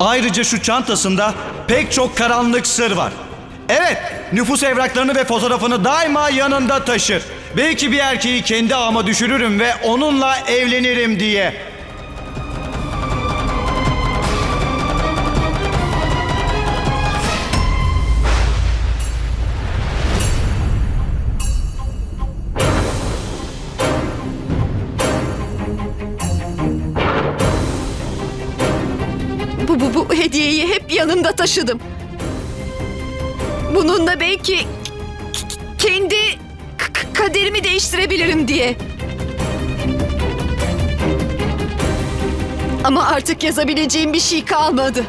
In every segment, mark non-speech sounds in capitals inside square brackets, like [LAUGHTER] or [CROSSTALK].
Ayrıca şu çantasında pek çok karanlık sır var. Evet, nüfus evraklarını ve fotoğrafını daima yanında taşır. Belki bir erkeği kendi ağıma düşürürüm ve onunla evlenirim diye. Taşıdım. Bununla belki kendi kaderimi değiştirebilirim diye. Ama artık yazabileceğim bir şey kalmadı.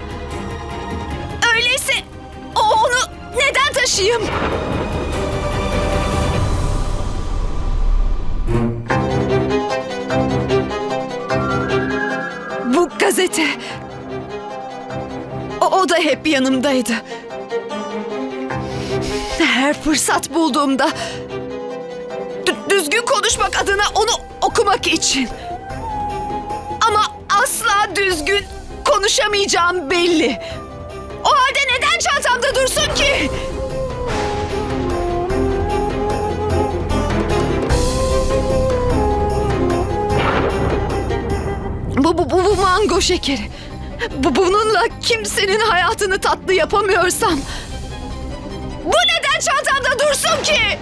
Öyleyse o onu neden taşıyayım? Bu gazete. O, da hep yanımdaydı. Her fırsat bulduğumda dü- düzgün konuşmak adına onu okumak için. Ama asla düzgün konuşamayacağım belli. O halde neden çantamda dursun ki? Bu, bu, bu, bu mango şekeri. Bu, bununla kimsenin hayatını tatlı yapamıyorsam... Bu neden çantamda dursun ki?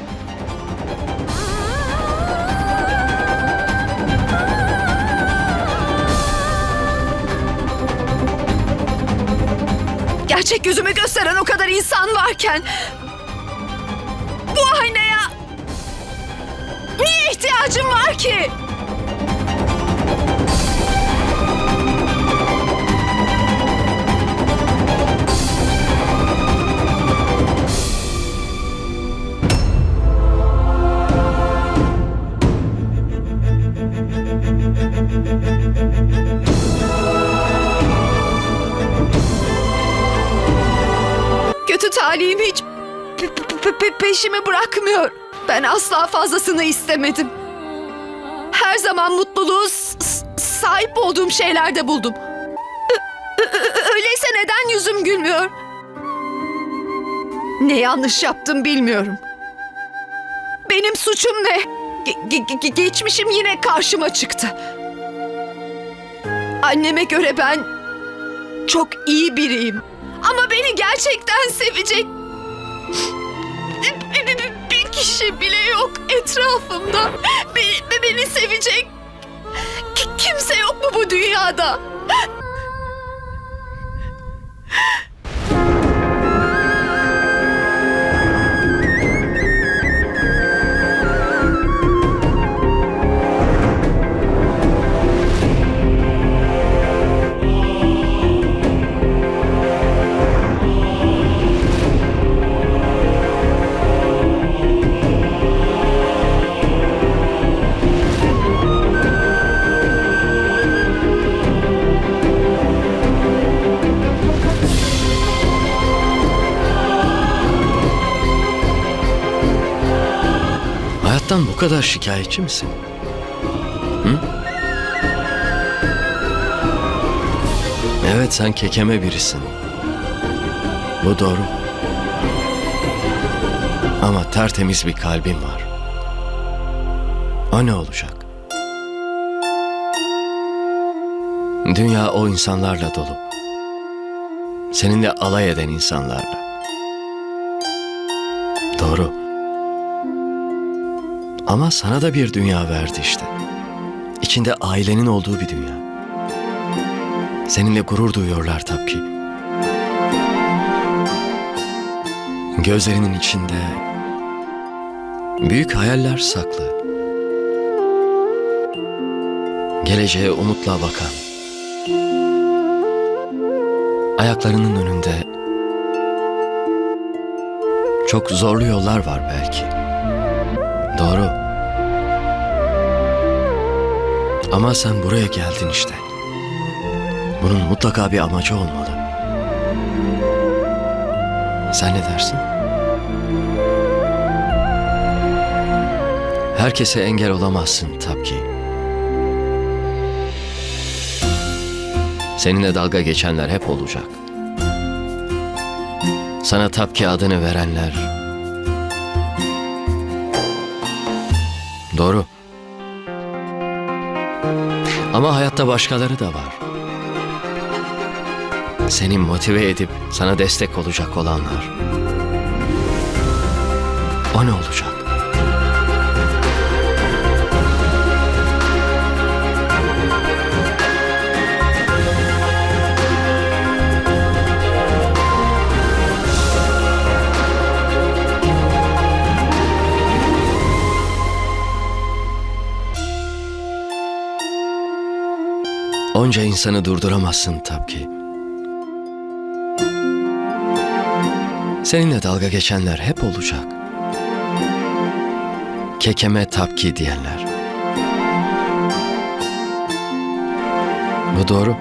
Gerçek yüzümü gösteren o kadar insan varken... Bu aynaya... Niye ihtiyacım var ki? Talihim hiç pe- pe- pe- peşimi bırakmıyor. Ben asla fazlasını istemedim. Her zaman mutluluğu sahip olduğum şeylerde buldum. Öyleyse neden yüzüm gülmüyor? Ne yanlış yaptım bilmiyorum. Benim suçum ne? Ge- ge- geçmişim yine karşıma çıktı. Anneme göre ben çok iyi biriyim. Ama beni gerçekten sevecek bir, kişi bile yok etrafımda. Beni, beni sevecek ki- kimse yok mu bu dünyada? Kadar şikayetçi misin? Hı? Evet sen kekeme birisin. Bu doğru. Ama tertemiz bir kalbin var. O ne olacak? Dünya o insanlarla dolu. Seninle alay eden insanlarla. Ama sana da bir dünya verdi işte. İçinde ailenin olduğu bir dünya. Seninle gurur duyuyorlar tabii ki. Gözlerinin içinde büyük hayaller saklı. Geleceğe umutla bakan. Ayaklarının önünde çok zorlu yollar var belki. Ama sen buraya geldin işte. Bunun mutlaka bir amacı olmalı. Sen ne dersin? Herkese engel olamazsın tabii. Seninle dalga geçenler hep olacak. Sana Tapki adını verenler. Doğru. Ama hayatta başkaları da var. Seni motive edip sana destek olacak olanlar. O ne olacak? Onca insanı durduramazsın Tapki. Seninle dalga geçenler hep olacak. Kekeme Tapki diyenler. Bu doğru.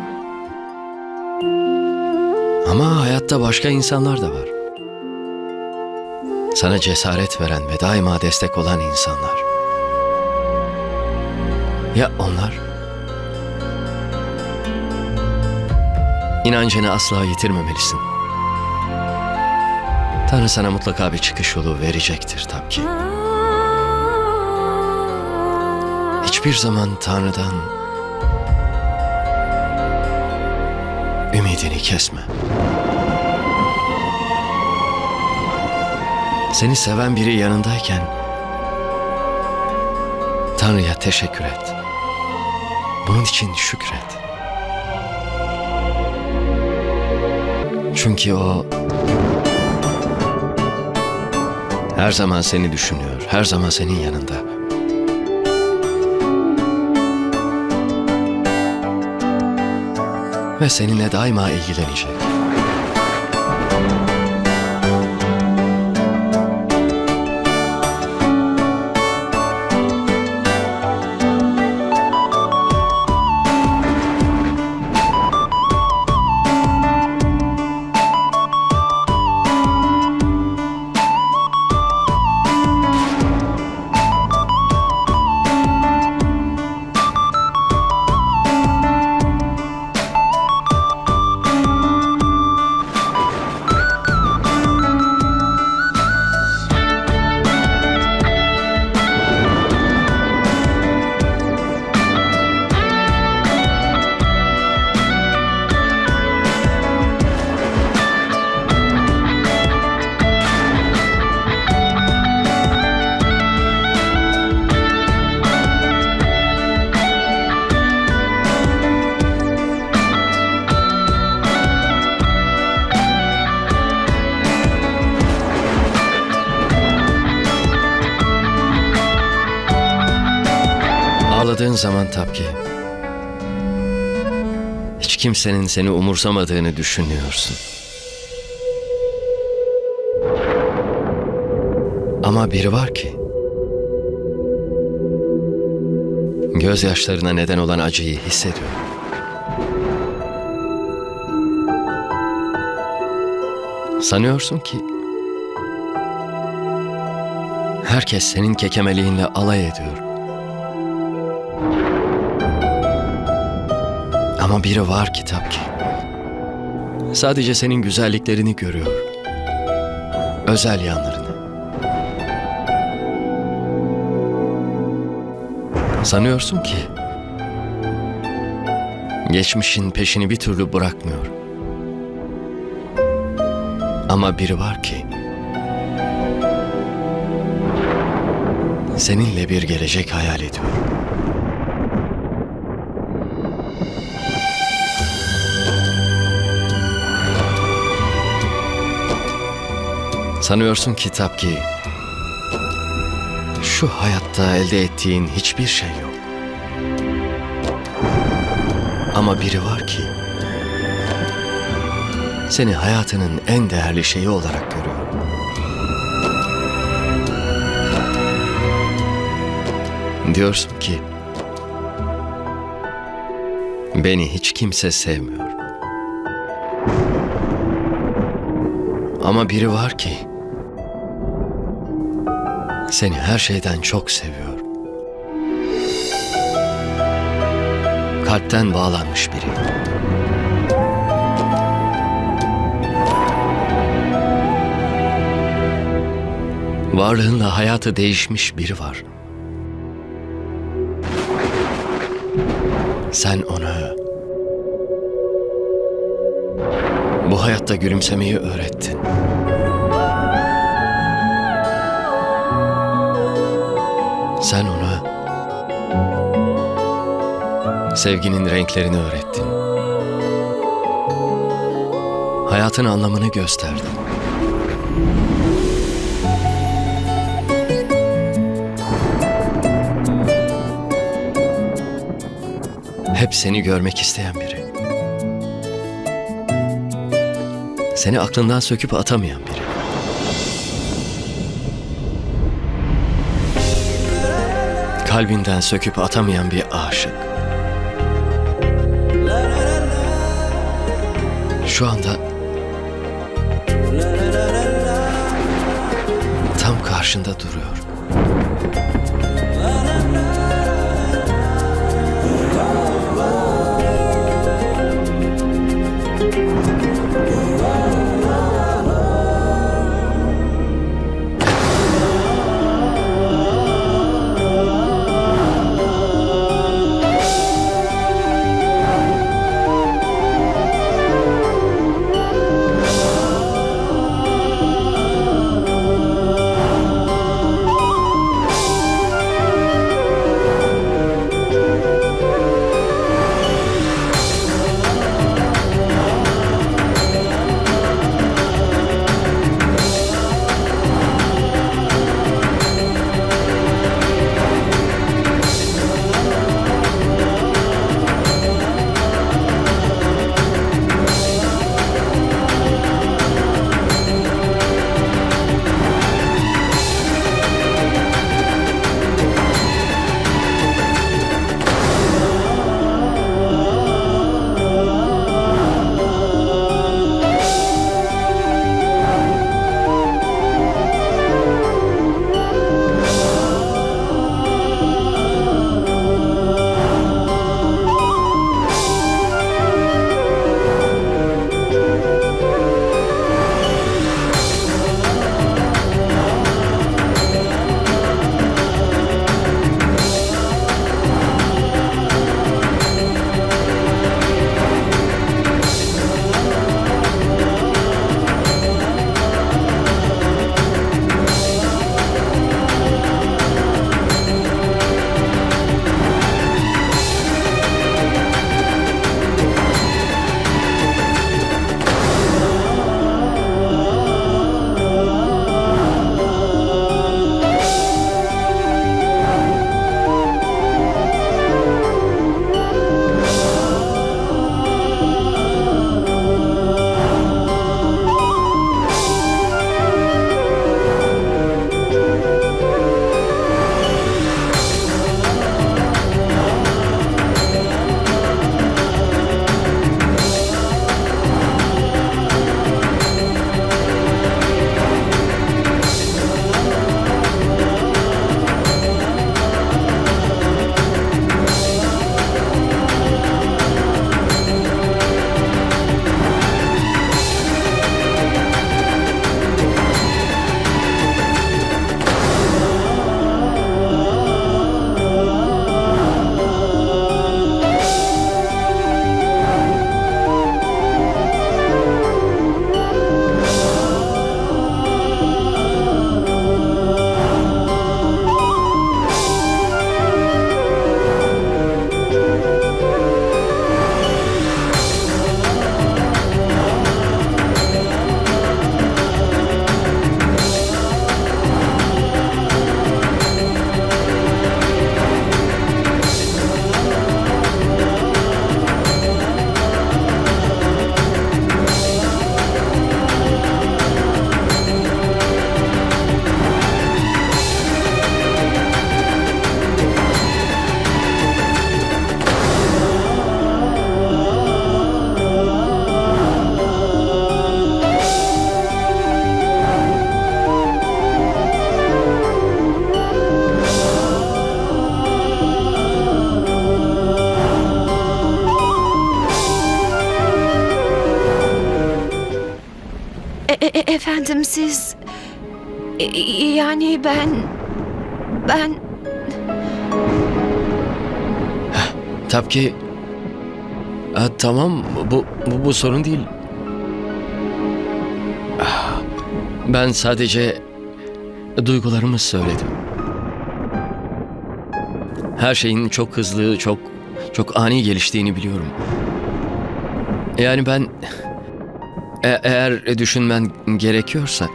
Ama hayatta başka insanlar da var. Sana cesaret veren ve daima destek olan insanlar. Ya onlar? İnancını asla yitirmemelisin. Tanrı sana mutlaka bir çıkış yolu verecektir tabii ki. Hiçbir zaman Tanrı'dan ümidini kesme. Seni seven biri yanındayken Tanrı'ya teşekkür et. Bunun için şükret. Çünkü o her zaman seni düşünüyor, her zaman senin yanında. Ve seninle daima ilgilenecek. Ağladığın zaman Tapki. Hiç kimsenin seni umursamadığını düşünüyorsun. Ama biri var ki gözyaşlarına neden olan acıyı hissediyor. Sanıyorsun ki herkes senin kekemeliğinle alay ediyor. Ama biri var kitap ki. Sadece senin güzelliklerini görüyor. Özel yanlarını. Sanıyorsun ki geçmişin peşini bir türlü bırakmıyor. Ama biri var ki seninle bir gelecek hayal ediyor. Sanıyorsun kitap ki şu hayatta elde ettiğin hiçbir şey yok. Ama biri var ki seni hayatının en değerli şeyi olarak görüyor. Diyorsun ki beni hiç kimse sevmiyor. Ama biri var ki seni her şeyden çok seviyor. Kalpten bağlanmış biri. Varlığınla hayatı değişmiş biri var. Sen ona bu hayatta gülümsemeyi öğrettin. Sen ona sevginin renklerini öğrettin. Hayatın anlamını gösterdin. Hep seni görmek isteyen biri. Seni aklından söküp atamayan biri. Kalbinden söküp atamayan bir aşık. Şu anda tam karşında duruyor. Efendim siz e, yani ben ben Tabii ki... Ha, tamam bu, bu, bu sorun değil. Ah, Ben sadece duygularımı söyledim. Her şeyin çok hızlı, çok çok ani geliştiğini biliyorum. Yani ben e- eğer düşünmen gerekiyorsa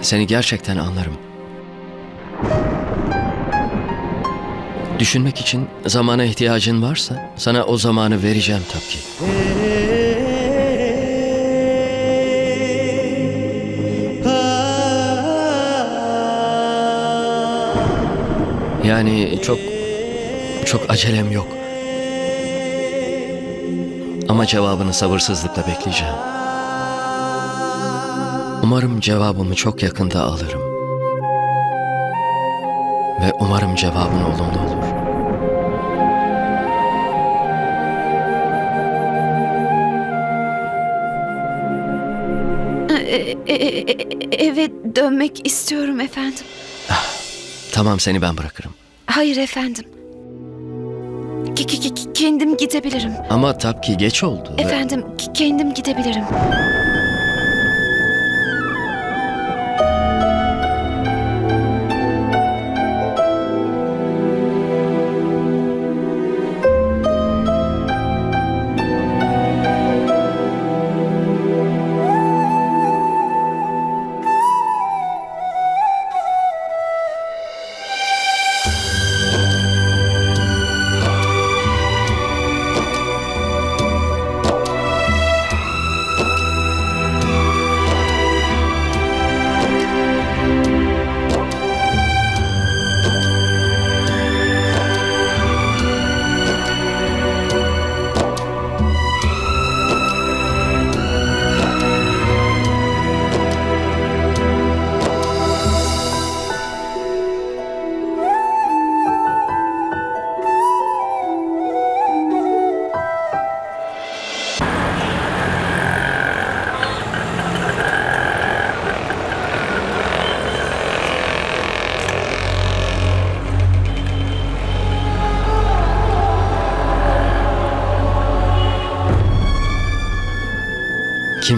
seni gerçekten anlarım. Düşünmek için zamana ihtiyacın varsa sana o zamanı vereceğim tabii. Yani çok çok acelem yok. Ama cevabını sabırsızlıkla bekleyeceğim. Umarım cevabımı çok yakında alırım. Ve umarım cevabın olumlu olur. e, e, e, eve dönmek istiyorum efendim. Tamam seni ben bırakırım. Hayır efendim. Ki- ki- ki- kendim gidebilirim. Ama tabii ki geç oldu. ve- Efendim ki- kendim gidebilirim.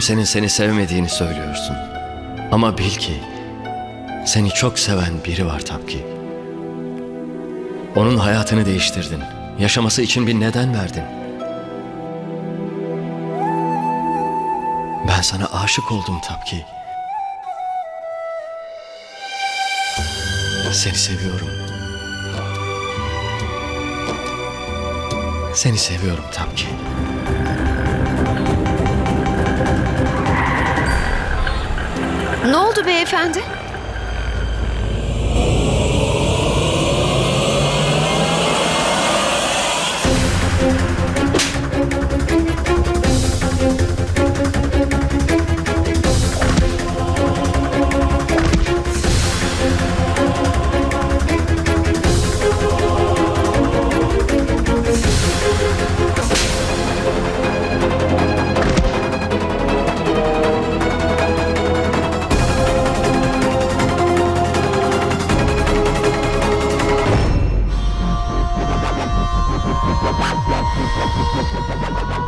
Kimsenin seni sevmediğini söylüyorsun. Ama bil ki seni çok seven biri var tabii ki. Onun hayatını değiştirdin. Yaşaması için bir neden verdin. Ben sana aşık oldum tabii ki. Seni seviyorum. Seni seviyorum tabii ki. Ne oldu beyefendi?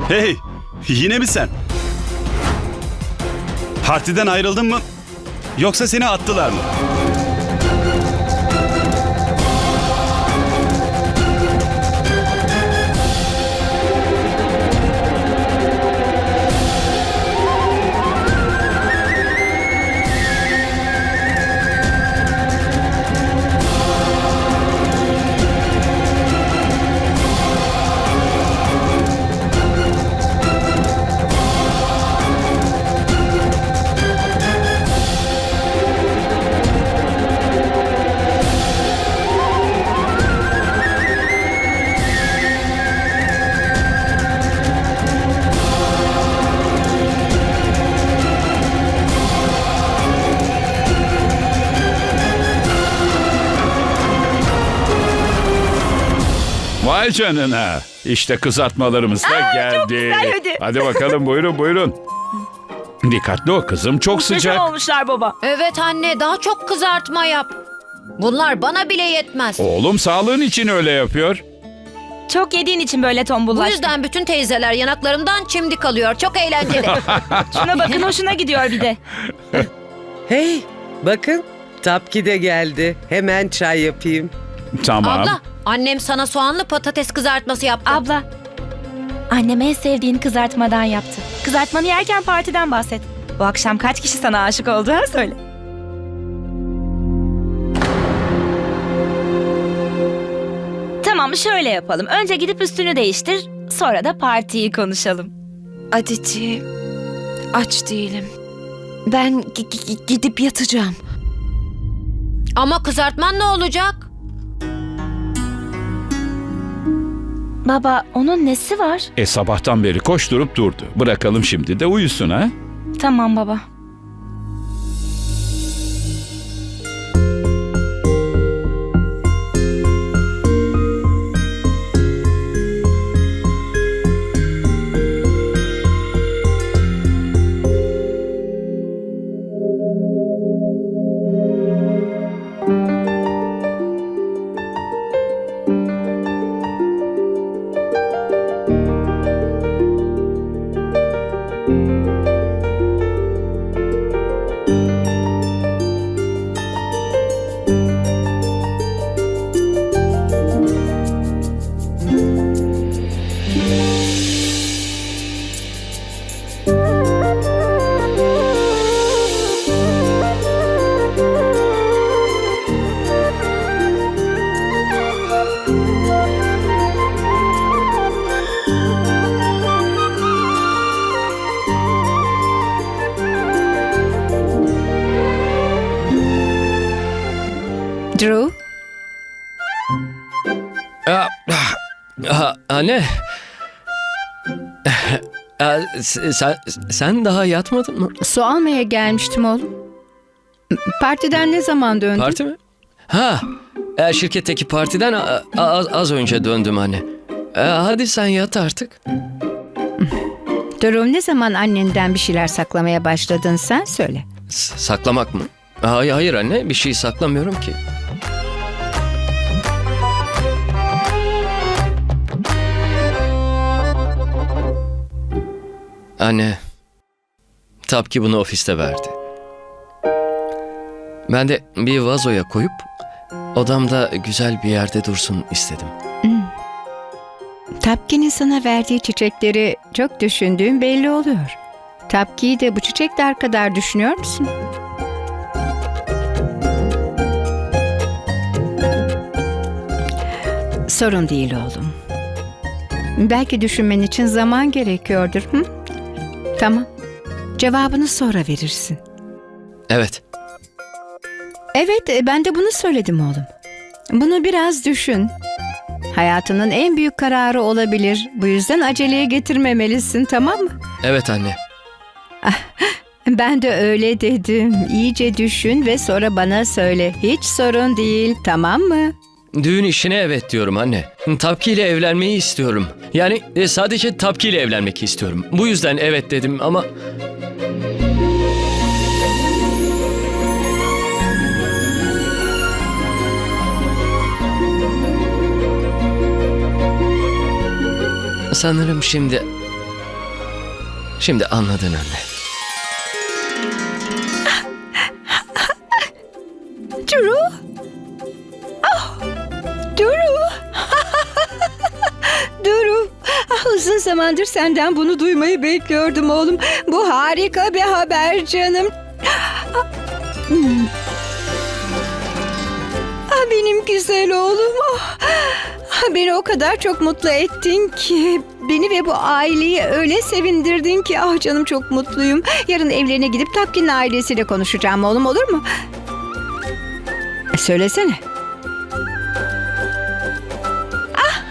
Hey, yine mi sen? Partiden ayrıldın mı? Yoksa seni attılar mı? Vay canına. İşte kızartmalarımız da geldi. güzel, hadi. Hadi bakalım buyurun buyurun. Dikkatli ol kızım çok Muhteşem sıcak. olmuşlar baba. Evet anne daha çok kızartma yap. Bunlar bana bile yetmez. Oğlum sağlığın için öyle yapıyor. Çok yediğin için böyle Bu tombullaştın. yüzden bütün teyzeler yanaklarımdan çimdik alıyor. Çok eğlenceli. [LAUGHS] Şuna bakın hoşuna gidiyor bir de. Hey, bakın. Tapki de geldi. Hemen çay yapayım. Tamam. Abla annem sana soğanlı patates kızartması yaptı. Abla. Annem en sevdiğin kızartmadan yaptı. Kızartmanı yerken partiden bahset. Bu akşam kaç kişi sana aşık oldu ha söyle. Tamam şöyle yapalım. Önce gidip üstünü değiştir. Sonra da partiyi konuşalım. Aditi, aç değilim. Ben gi- gi- gidip yatacağım. Ama kızartman ne olacak? Baba onun nesi var? E sabahtan beri koşturup durdu. Bırakalım şimdi de uyusun ha. Tamam baba. Anne. [LAUGHS] Sen, sen daha yatmadın mı? Su almaya gelmiştim oğlum. Partiden ne zaman döndün? Parti mi? Ha, e, şirketteki partiden a- a- az, az önce döndüm anne. E, hadi sen yat artık. Durum ne zaman annenden bir şeyler saklamaya başladın sen söyle. S- saklamak mı? Hayır, hayır anne bir şey saklamıyorum ki. Anne, Tapki bunu ofiste verdi. Ben de bir vazoya koyup odamda güzel bir yerde dursun istedim. Tapki'nin sana verdiği çiçekleri çok düşündüğün belli oluyor. Tapki'yi de bu çiçekler kadar düşünüyor musun? Sorun değil oğlum. Belki düşünmen için zaman gerekiyordur. Hı? Tamam. Cevabını sonra verirsin. Evet, Evet, e, ben de bunu söyledim oğlum. Bunu biraz düşün. Hayatının en büyük kararı olabilir. Bu yüzden aceleye getirmemelisin, tamam mı? evet anne. Ben de öyle dedim. İyice düşün ve sonra bana söyle. Hiç sorun değil, tamam mı? Düğün işine evet diyorum anne. Tapki ile evlenmeyi istiyorum. Yani e, sadece Tapki ile evlenmek istiyorum. Bu yüzden evet dedim ama... Sanırım şimdi... Şimdi anladın anne. Uzun zamandır senden bunu duymayı bekliyordum oğlum. Bu harika bir haber canım. Ah. Ah, benim güzel oğlum. Ah, ah, beni o kadar çok mutlu ettin ki. Beni ve bu aileyi öyle sevindirdin ki. Ah canım çok mutluyum. Yarın evlerine gidip Tapkin'in ailesiyle konuşacağım oğlum olur mu? Söylesene. Ah,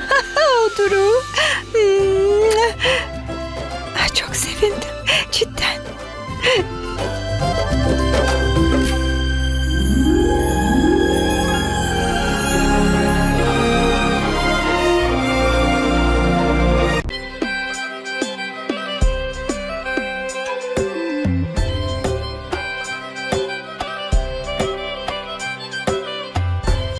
[LAUGHS] Duru. Çok sevindim.